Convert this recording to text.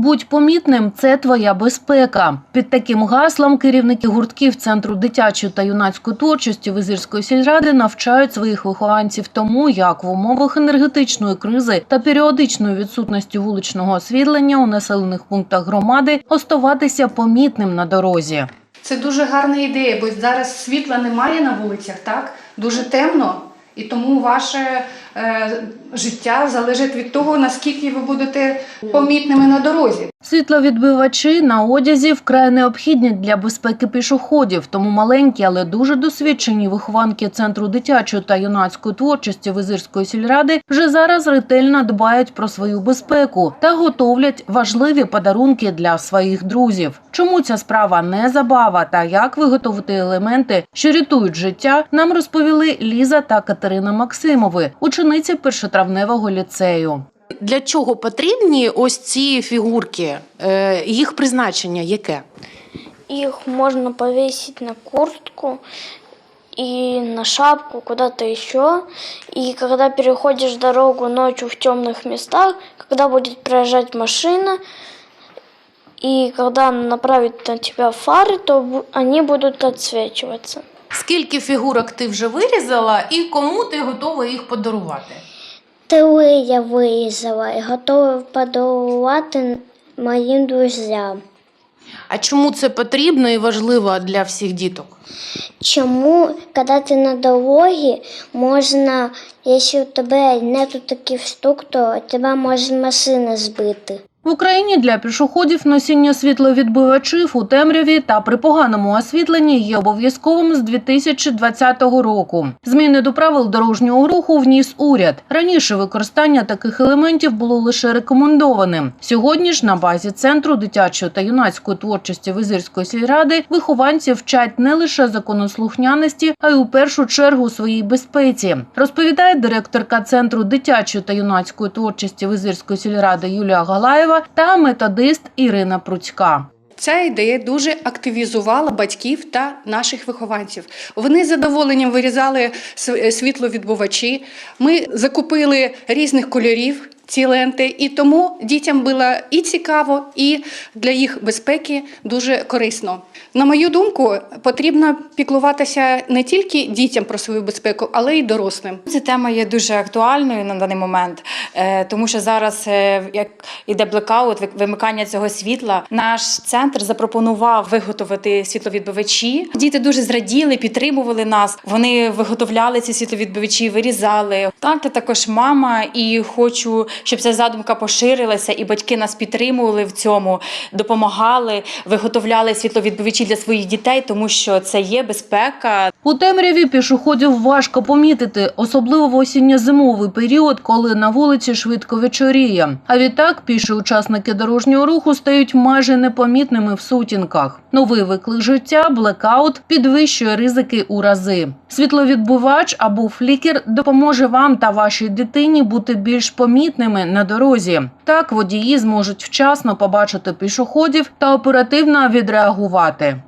Будь помітним, це твоя безпека. Під таким гаслом керівники гуртків центру дитячої та юнацької творчості Визирської сільради навчають своїх вихованців тому, як в умовах енергетичної кризи та періодичної відсутності вуличного освітлення у населених пунктах громади оставатися помітним на дорозі. Це дуже гарна ідея, бо зараз світла немає на вулицях, так? Дуже темно. І тому ваше е, життя залежить від того, наскільки ви будете помітними на дорозі. Світловідбивачі на одязі вкрай необхідні для безпеки пішоходів, тому маленькі, але дуже досвідчені вихованки центру дитячої та юнацької творчості Визирської сільради вже зараз ретельно дбають про свою безпеку та готовлять важливі подарунки для своїх друзів. Чому ця справа не забава та як виготовити елементи, що рятують життя, нам розповіли Ліза та Катерина Максимови, учениці першотравневого ліцею. Для чого потрібні ось ці фігурки? Е, Їх призначення яке? Их можно повесить на куртку и на шапку, куда-то еще. И когда переходишь дорогу ночью в темных местах, когда будет проезжать машина, и когда она направит на тебя фары, то бу- они будут отсвечиваться. Скільки фігурок ти вже вирізала і кому ти готова їх подарувати? Три я вирізала і готова подарувати моїм друзям. А чому це потрібно і важливо для всіх діток? Чому, коли ти на дорогі, можна, якщо у тебе нету таких штук, то тебе може машина збити. В Україні для пішоходів носіння світловідбивачів у темряві та при поганому освітленні є обов'язковим з 2020 року. Зміни до правил дорожнього руху вніс уряд. Раніше використання таких елементів було лише рекомендованим. Сьогодні ж на базі центру дитячої та юнацької творчості Визирської сільради вихованці вчать не лише законослухняності, а й у першу чергу своїй безпеці. Розповідає директорка центру дитячої та юнацької творчості Визирської сільради Юлія Галаєва та методист Ірина Пруцька. Ця ідея дуже активізувала батьків та наших вихованців. Вони з задоволенням вирізали св- світловідбувачі. Ми закупили різних кольорів ці ленти, і тому дітям було і цікаво, і для їх безпеки дуже корисно. На мою думку, потрібно піклуватися не тільки дітям про свою безпеку, але й дорослим. Ця тема є дуже актуальною на даний момент, е, тому що зараз, е, як іде блекаут, ви- вимикання цього світла, наш центр запропонував виготовити світловідбивачі. Діти дуже зраділи, підтримували нас. Вони виготовляли ці світловідбивачі, вирізали. Так, я також мама, і хочу, щоб ця задумка поширилася, і батьки нас підтримували в цьому, допомагали, виготовляли світловідбивачі для своїх дітей, тому що це є безпека, У темряві пішоходів важко помітити, особливо в осінньо-зимовий період, коли на вулиці швидко вечоріє. А відтак піші учасники дорожнього руху стають майже непомітними в сутінках. Новий виклик життя, блекаут підвищує ризики у рази. Світловідбивач або флікер допоможе вам та вашій дитині бути більш помітними на дорозі. Так водії зможуть вчасно побачити пішоходів та оперативно відреагувати.